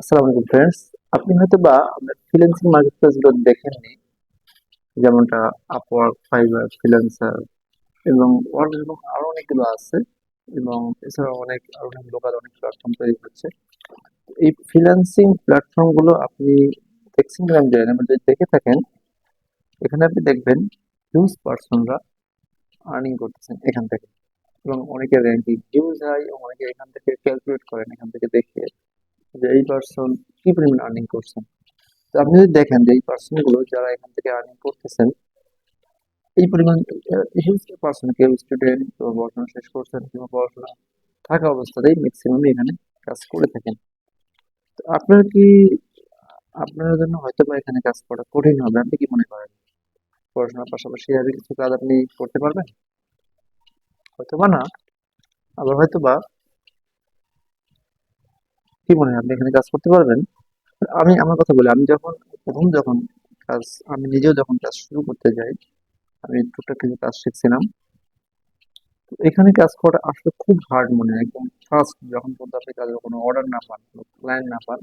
আসসালামু আলাইকুম ফ্রেন্ডস আপনি হয়তো বা আপনার ফ্রিল্যান্সিং মার্কেটপ্লেসগুলো দেখেননি, যেমনটা আপওয়ার্ক ফাইবার ফ্রিল্যান্সার এবং ওয়ার্ক এবং আরও অনেকগুলো আছে এবং এছাড়াও অনেক, আরও অনেক লোকাল অনেক প্ল্যাটফর্ম তৈরি হচ্ছে। এই ফ্রিল্যান্সিং প্ল্যাটফর্মগুলো আপনি দেখছেন কিনা আমি জানি যদি দেখে থাকেন, এখানে আপনি দেখবেন হিউজ পার্সনরা আর্নিং করতেছেন এখান থেকে এবং অনেকের র্যাঙ্কিং হিউজ হাই এবং অনেকে এখান থেকে ক্যালকুলেট করেন, এখান থেকে দেখে। যে এই পার্সন কি পরিমাণ আর্নিং করছেন তো আপনি যদি দেখেন যে এই পার্সনগুলো যারা এখান থেকে আর্নিং করতেছেন, এই পরিমাণ পার্সন কেউ স্টুডেন্ট পড়াশোনা শেষ করছেন কিংবা পড়াশোনা থাকা অবস্থাতেই ম্যাক্সিমাম এখানে কাজ করে থাকেন। তো আপনার কি, আপনার জন্য হয়তো বা এখানে কাজ করা কঠিন হবে, আপনি কি মনে করেন? পড়াশোনার পাশাপাশি আর কিছু কাজ আপনি করতে পারবেন? হয়তো বা না, আবার হয়তো বা কি মনে হয়? আপনি এখানে কাজ করতে পারবেন? আমি, আমার কথা বলি, আমি যখন, প্রথম যখন কাজ, আমি নিজেও যখন কাজ শুরু করতে যাই, আমি টুকটাক কিছু কাজ শিখছিলাম। এখানে কাজ করা আসলে খুব হার্ড মনে হয়, একদম ফার্স্ট যখন পর্যন্ত আপনি কাজের কোনো অর্ডার না পান, কোনো ক্লায়েন্ট না পান,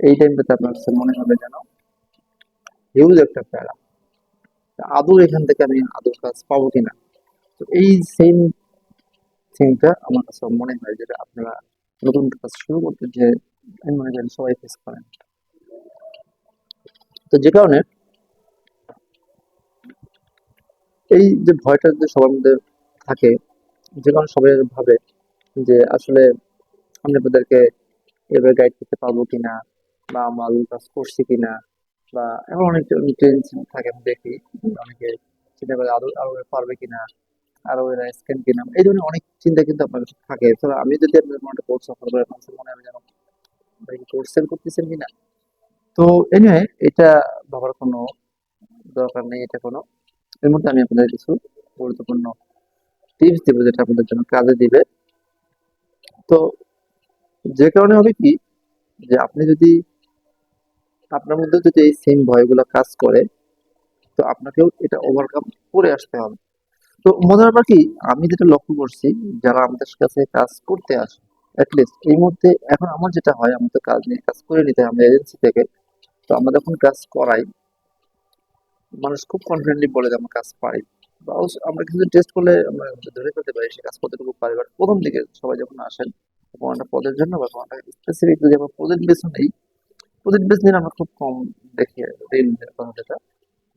এই টাইমটাতে আপনার কাছে মনে হবে যেন হিউজ একটা প্যারা। আদৌ এখান থেকে আমি আদৌ কাজ পাবো কিনা? তো এই সেম থিংটা আমার কাছে মনে হয়, যেটা আপনারা নতুন কাজ শুরু করতে যে আমি মনে করেন সবাই ফেস করেন তো যে কারণে এই যে ভয়টা যে সবার মধ্যে থাকে যে কারণে সবাই ভাবে যে আসলে আমি আপনাদেরকে এভাবে গাইড করতে পারব কিনা, বা আমার কাজ করছি কিনা, বা এমন অনেক টেনশন থাকে আমি দেখি অনেকে চিন্তা করে আদৌ আরও পারবে কিনা। আরও এরা স্ক্যান কিনা এই ধরনের অনেক চিন্তা কিন্তু আপনার থাকে। তো আমি যদি আপনার একটা কোর্স অফার করে আপনার মনে হবে যেন কোর্স সেল করতেছেন কিনা? তো এনিওয়ে এটা ভাবার কোনো দরকার নেই, এটা কোনো। এর মধ্যে আমি আপনাদের কিছু গুরুত্বপূর্ণ টিপস দেবো যেটা আপনাদের জন্য কাজে দিবে। তো যে কারণে হবে কি, যে আপনি যদি আপনার মধ্যে যদি এই সেম ভয়গুলো কাজ করে, তো আপনাকেও এটা ওভারকাম করে আসতে হবে। তো মজার ব্যাপার কি, আমি যেটা লক্ষ্য করছি, যারা আমাদের কাছে কাজ করতে আসে অ্যাটলিস্ট এই মুহূর্তে এখন আমার যেটা হয়, আমি তো কাজ নিয়ে কাজ করে নিতে আমরা এজেন্সি থেকে, তো আমরা যখন কাজ করাই, মানুষ খুব কনফিডেন্টলি বলে যে আমরা কাজ পারি। বা আমরা কিছু টেস্ট করলে আমরা ধরে ফেলতে পারি সে কাজ কতটুকু পারি। বাট প্রথম দিকে সবাই যখন আসেন কোনো একটা পদের জন্য বা কোনো একটা স্পেসিফিক যদি আমরা প্রজেক্ট বেস নেই প্রজেক্ট বেস আমরা খুব কম দেখি রিল যেটা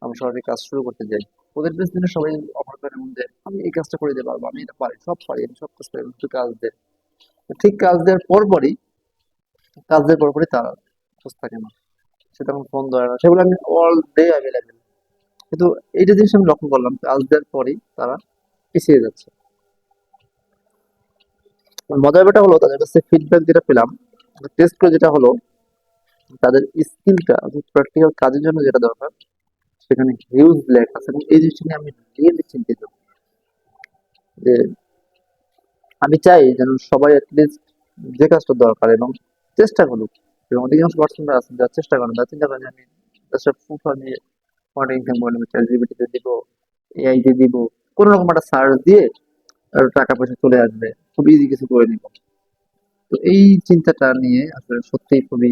আমরা সবাই কাজ শুরু করতে যাই। ওদের দিনে সবাই অফার করে এমন যে আমি এই কাজটা করে দিতে পারব, আমি এটা পারি, সব পারি, আমি সব কাজ পারি আমি শুধু কাজ দেয় ঠিক কাজ দেওয়ার পরপরই, কাজ দেওয়ার পরপরই তারা খোঁজ থাকে না সে তখন ফোন ধরে না, সেগুলো আমি অল ডে অ্যাভেলেবেল কিন্তু এইটা জিনিস আমি লক্ষ্য করলাম, কাজ দেওয়ার পরই তারা পিছিয়ে যাচ্ছে। মজার ব্যাপারটা হলো, তাদের কাছে ফিডব্যাক যেটা পেলাম টেস্ট করে যেটা হলো, তাদের স্কিলটা প্র্যাকটিক্যাল কাজের জন্য যেটা দরকার সেখানে হিউজ ল্যাক আছে। এবং এই জিনিসটা নিয়ে আমি রিয়েলি চিন্তিত। যে আমি চাই যেন সবাই অ্যাটলিস্ট যে কাজটা দরকার এবং চেষ্টা করুক। এবং অধিকাংশ পার্সনরা আছেন যারা চেষ্টা করেন তারা চিন্তা করেন আমি জাস্ট ফুফা দিয়ে অনেক ইনকাম করে নেব চ্যাট জিবিটিতে দিব এআই তে দিব, কোনো রকম একটা সার্চ দিয়ে টাকা পয়সা চলে আসবে। খুব ইজি কিছু করে নিব। তো এই চিন্তাটা নিয়ে আসলে সত্যিই খুবই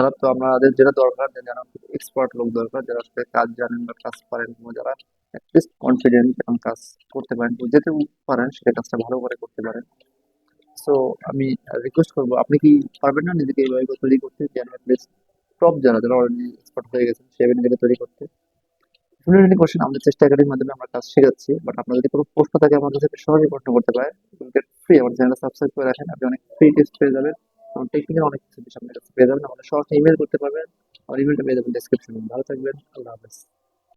খারাপ তো আমাদের যেটা দরকার, যে যারা এক্সপার্ট লোক দরকার, যারা আসলে কাজ জানেন বা কাজ পারেন কিংবা যারা অ্যাটলিস্ট কনফিডেন্ট এবং কাজ করতে পারেন যেতে পারেন, সেটা কাজটা ভালো করে করতে পারেন। সো আমি রিকোয়েস্ট করব, আপনি কি পারবেন না নিজেকে এইভাবে তৈরি করতে, যেন অ্যাটলিস্ট টপ যারা যারা অলরেডি এক্সপার্ট হয়ে গেছেন সেভেন নিজেকে তৈরি করতে? নিতে কোশ্চেন আমাদের চেষ্টা একাডেমির মাধ্যমে আমরা কাজ শেখাচ্ছি বাট আপনার যদি কোনো প্রশ্ন থাকে, আমার কাছে সহজেই প্রশ্ন করতে পারে ফ্রি আমার চ্যানেল সাবস্ক্রাইব করে রাখেন, আপনি অনেক ফ্রি টেস্ট পেয়ে যাবেন। এবং টেকনিক্যাল অনেক কিছু বিষয় আপনার কাছে পেয়ে যাবেন। আমাদের সরাসরি ইমেল করতে পারবেন। আমার ইমেলটা পেয়ে যাবেন ডিসক্রিপশনে ভালো থাকবেন। আল্লাহ হাফেজ।